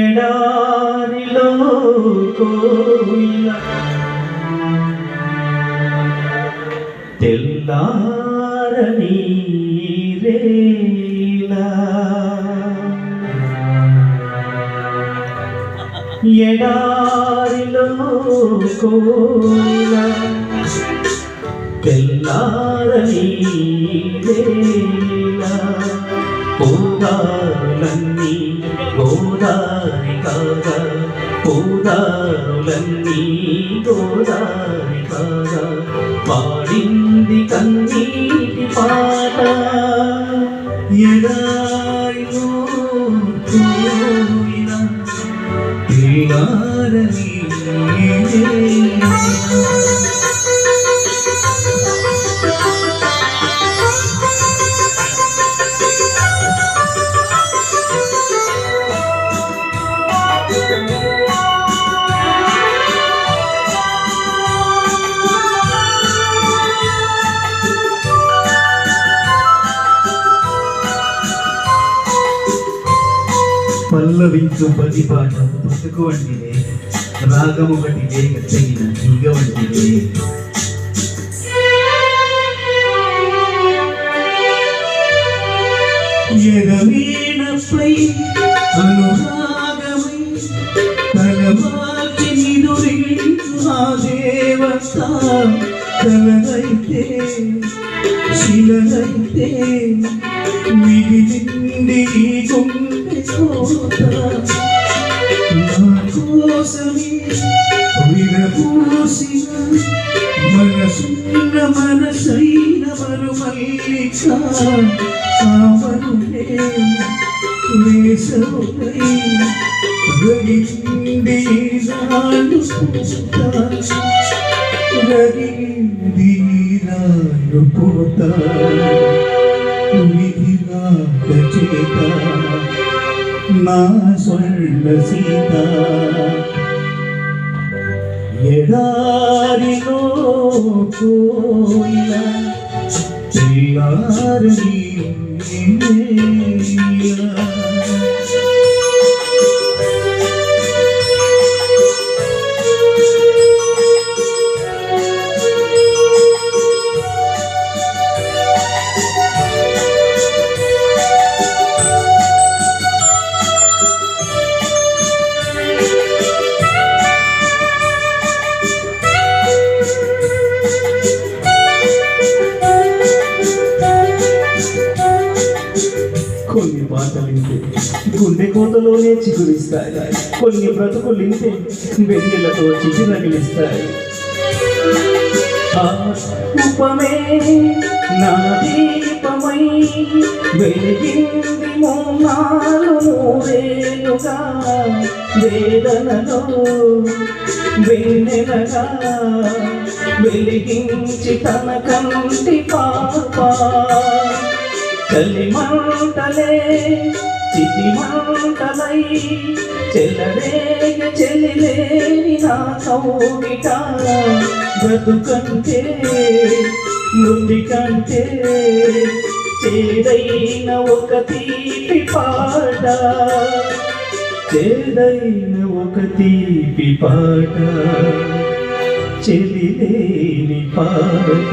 ఎడారిలో కోయిల తెల్లారని ఎడారిలో కోయిల తెల్లారని పూదారులన్నీ గోదారి కాగా పూదారులన్నీ గోదారి కాగా. పాడింది కన్నీటి పాట ఎడారిలో కోయిల తెల్లారని పల్లవించు పది పాట పుట్టుకు వంటిదే రాగము ఒకటి తగిన ఈగ వంటిదే ఎగవీణపై అనురాగమై తలవాకి నిదురించు ఆ దేవత. కలగైతే శిలగైతే మిగిలింది ఈ గుండె మనసున్న మనసైన మరుమల్లిక ఆమరులే వేసవులై రగింది నాడు పూత నాడు విధిగా చేత నా స్వర్ణ సీత ఎడారిలో కోయిల తెల్లారని పాటలింటే గుండె కోతలోనే చిగురిస్తాయి. కొన్ని బ్రతుకులింటే వెన్నెలతో చిగురగిలిస్తాయి ఆ ఉపమే నా దీపమై వెలిగింది మూనాలు మూడేలుగా వేదనలో వెన్నెలగా వెలిగించి తన కంటి పాప చలిమంటలే చిటి మంటలై చెలరేగ చెల్లిలేని నా కౌగిట. బ్రతుకంటే మృతి కంటే చేదైన ఒక తీపి పాట. చేదైన ఒక తీపి పాట చెలిలేని పాట.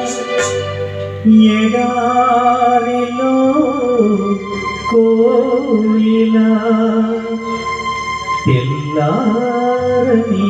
ఎడారిలో కోయిల తెల్లారని